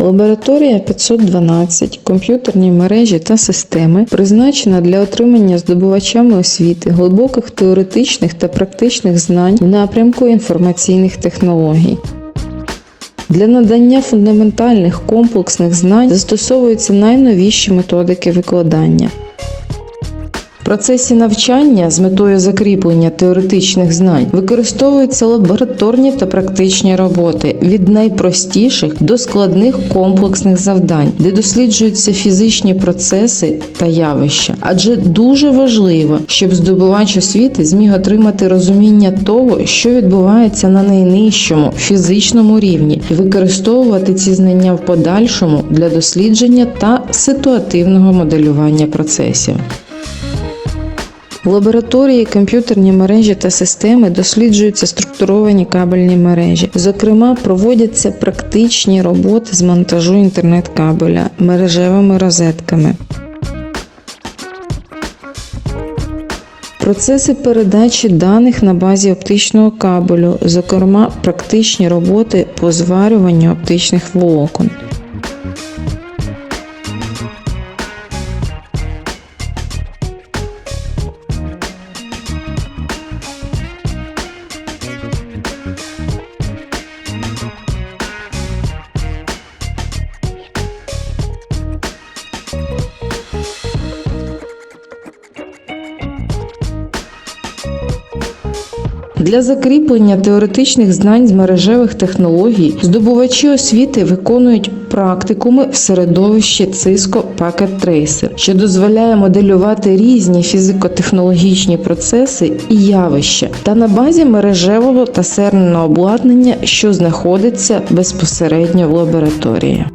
Лабораторія 512, комп'ютерні мережі та системи призначена для отримання здобувачами освіти глибоких теоретичних та практичних знань в напрямку інформаційних технологій. Для надання фундаментальних комплексних знань застосовуються найновіші методики викладання. Процесі навчання з метою закріплення теоретичних знань використовуються лабораторні та практичні роботи від найпростіших до складних комплексних завдань, де досліджуються фізичні процеси та явища. Адже дуже важливо, щоб здобувач освіти зміг отримати розуміння того, що відбувається на найнижчому фізичному рівні, і використовувати ці знання в подальшому для дослідження та ситуативного моделювання процесів. В лабораторії комп'ютерні мережі та системи досліджуються структуровані кабельні мережі. Зокрема, проводяться практичні роботи з монтажу інтернет-кабеля мережевими розетками. Процеси передачі даних на базі оптичного кабелю, зокрема, практичні роботи по зварюванню оптичних волокон. Для закріплення теоретичних знань з мережевих технологій здобувачі освіти виконують практикуми в середовищі Cisco Packet Tracer, що дозволяє моделювати різні фізико-технологічні процеси і явища та на базі мережевого та серверного обладнання, що знаходиться безпосередньо в лабораторії.